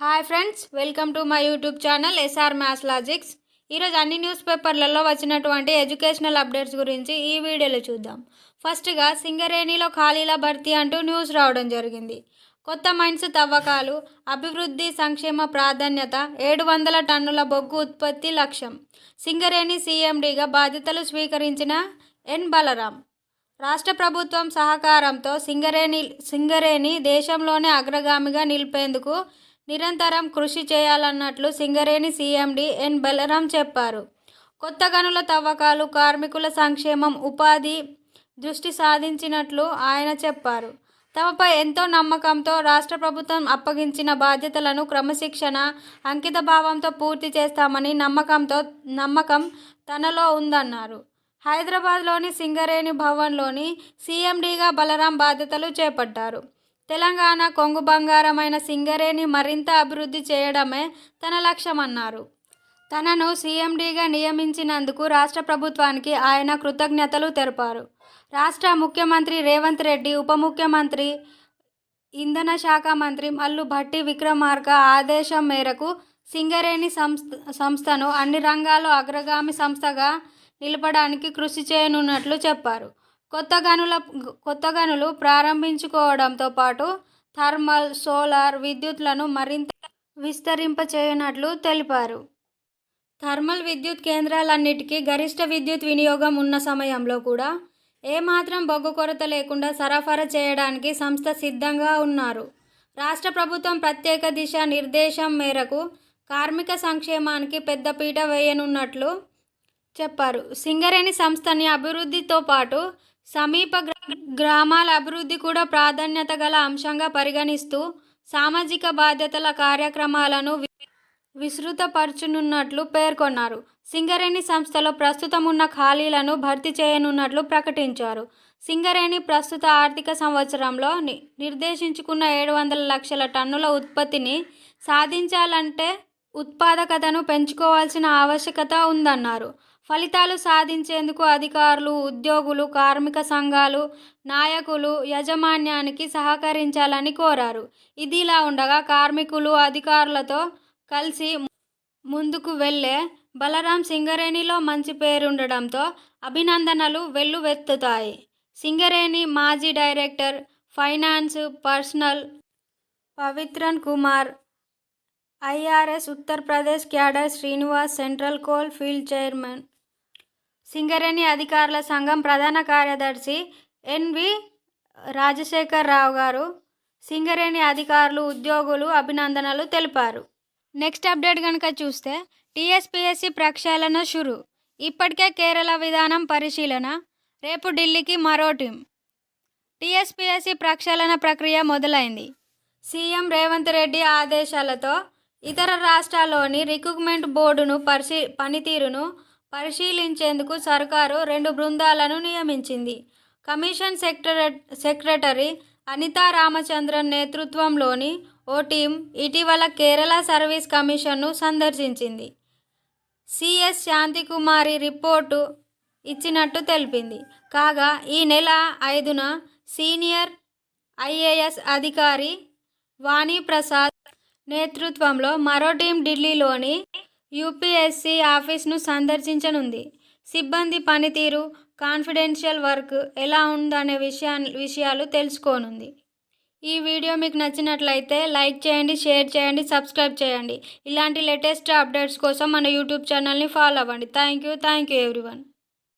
Hi friends welcome to my YouTube channel S R maths logics. ఈరోజు అన్ని news పేపర్లలో వచ్చినటువంటి ఎడ్యుకేషనల్ అప్డేట్స్ గురించి ఈ వీడియోలో చూద్దాం. ఫస్ట్గా సింగరేణిలో ఖాళీల భర్తీ అంటూ న్యూస్ రావడం జరిగింది. కొత్త మైన్స్ తవ్వకాలు అభివృద్ధి సంక్షేమ ప్రాధాన్యత ఏడు వందల టన్నుల బొగ్గు ఉత్పత్తి లక్ష్యం. సింగరేణి సీఎండీగా బాధ్యతలు స్వీకరించిన ఎన్ బలరాం. రాష్ట్ర ప్రభుత్వం సహకారంతో సింగరేణి సింగరేణి దేశంలోనే అగ్రగామిగా నిలిపేందుకు నిరంతరం కృషి చేయాలన్నట్లు సింగరేణి సీఎండి ఎన్. బలరాం చెప్పారు. కొత్త గనుల తవ్వకాలు కార్మికుల సంక్షేమం ఉపాధి దృష్టి సాధించినట్లు ఆయన చెప్పారు. తమపై ఎంతో నమ్మకంతో రాష్ట్ర ప్రభుత్వం అప్పగించిన బాధ్యతలను క్రమశిక్షణ అంకిత భావంతో పూర్తి చేస్తామని నమ్మకంతో నమ్మకం తనలో ఉందన్నారు. హైదరాబాద్లోని సింగరేణి భవన్లోని సీఎండీగా బలరాం బాధ్యతలు చేపట్టారు. తెలంగాణ కొంగు బంగారమైన సింగరేణి మరింత అభివృద్ధి చేయడమే తన లక్ష్యమన్నారు. తనను సీఎండీగా నియమించినందుకు రాష్ట్ర ప్రభుత్వానికి ఆయన కృతజ్ఞతలు తెలిపారు. రాష్ట్ర ముఖ్యమంత్రి రేవంత్ రెడ్డి ఉప ముఖ్యమంత్రి ఇంధన శాఖ మంత్రి మల్లు భట్టి విక్రమార్క ఆదేశం మేరకు సింగరేణి సంస్థ సంస్థను అన్ని రంగాల్లో అగ్రగామి సంస్థగా నిలపడానికి కృషి చేయనున్నట్లు చెప్పారు. కొత్త గనుల కొత్త గనులు ప్రారంభించుకోవడంతో పాటు థర్మల్ సోలార్ విద్యుత్లను మరింత విస్తరింపచేయనట్లు తెలిపారు. థర్మల్ విద్యుత్ కేంద్రాలన్నిటికీ గరిష్ట విద్యుత్ వినియోగం ఉన్న సమయంలో కూడా ఏమాత్రం బొగ్గు కొరత లేకుండా సరఫరా చేయడానికి సంస్థ సిద్ధంగా ఉన్నారు. రాష్ట్ర ప్రభుత్వం ప్రత్యేక దిశ నిర్దేశం మేరకు కార్మిక సంక్షేమానికి పెద్దపీట వేయనున్నట్లు చెప్పారు. సింగరేణి సంస్థని అభివృద్ధితో పాటు సమీప గ్రామాల అభివృద్ధి కూడా ప్రాధాన్యత గల అంశంగా పరిగణిస్తూ సామాజిక బాధ్యతల కార్యక్రమాలను విస్తృతపరచనున్నట్లు పేర్కొన్నారు. సింగరేణి సంస్థలో ప్రస్తుతం ఉన్న ఖాళీలను భర్తీ చేయనున్నట్లు ప్రకటించారు. సింగరేణి ప్రస్తుత ఆర్థిక సంవత్సరంలో నిర్దేశించుకున్న ఏడు వందల లక్షల టన్నుల ఉత్పత్తిని సాధించాలంటే ఉత్పాదకతను పెంచుకోవాల్సిన ఆవశ్యకత ఉందన్నారు. ఫలితాలు సాధించేందుకు అధికారులు ఉద్యోగులు కార్మిక సంఘాలు నాయకులు యాజమాన్యానికి సహకరించాలని కోరారు. ఇదిలా ఉండగా కార్మికులు అధికారులతో కలిసి ముందుకు వెళ్ళే బలరాం సింగరేణిలో మంచి పేరుండడంతో అభినందనలు వెల్లువెత్తుతాయి. సింగరేణి మాజీ director finance personnel Pavitran Kumar IRS Uttar Pradesh cadre Srinivas central coal field chairman. Singareni అధికారుల సంఘం ప్రధాన కార్యదర్శి ఎన్వి రాజశేఖర్ రావు గారు సింగరేణి అధికారులు ఉద్యోగులు అభినందనలు తెలిపారు. నెక్స్ట్ అప్డేట్ కనుక చూస్తే టీఎస్పీఎస్సీ ప్రక్షాళన షురు. ఇప్పటికే కేరళ విధానం పరిశీలన రేపు ఢిల్లీకి మరో టీం. టీఎస్పీఎస్సీ ప్రక్షాళన ప్రక్రియ మొదలైంది. సీఎం రేవంత్ రెడ్డి ఆదేశాలతో ఇతర రాష్ట్రాల్లోని రిక్రూట్మెంట్ బోర్డును పరిశీ పనితీరును పరిశీలించేందుకు సర్కారు రెండు బృందాలను నియమించింది. కమిషన్ సెక్రట సెక్రటరీ అనితా రామచంద్రన్ నేతృత్వంలోని ఓ టీం ఇటీవల కేరళ సర్వీస్ కమిషన్ను సందర్శించింది. సిఎస్ శాంతికుమారి రిపోర్టు ఇచ్చినట్టు తెలిపింది. కాగా ఈ నెల ఐదున సీనియర్ ఐఏఎస్ అధికారి వాణిప్రసాద్ నేతృత్వంలో మరో టీం ఢిల్లీలోని యూపీఎస్సీ ఆఫీస్ను సందర్శించనుంది. సిబ్బంది పనితీరు కాన్ఫిడెన్షియల్ వర్క్ ఎలా ఉందనే విషయా విషయాలు తెలుసుకోనుంది. ఈ వీడియో మీకు నచ్చినట్లయితే లైక్ చేయండి షేర్ చేయండి సబ్స్క్రైబ్ చేయండి. ఇలాంటి లేటెస్ట్ అప్డేట్స్ కోసం మన యూట్యూబ్ ఛానల్ని ఫాలో అవ్వండి. Thank you thank you everyone.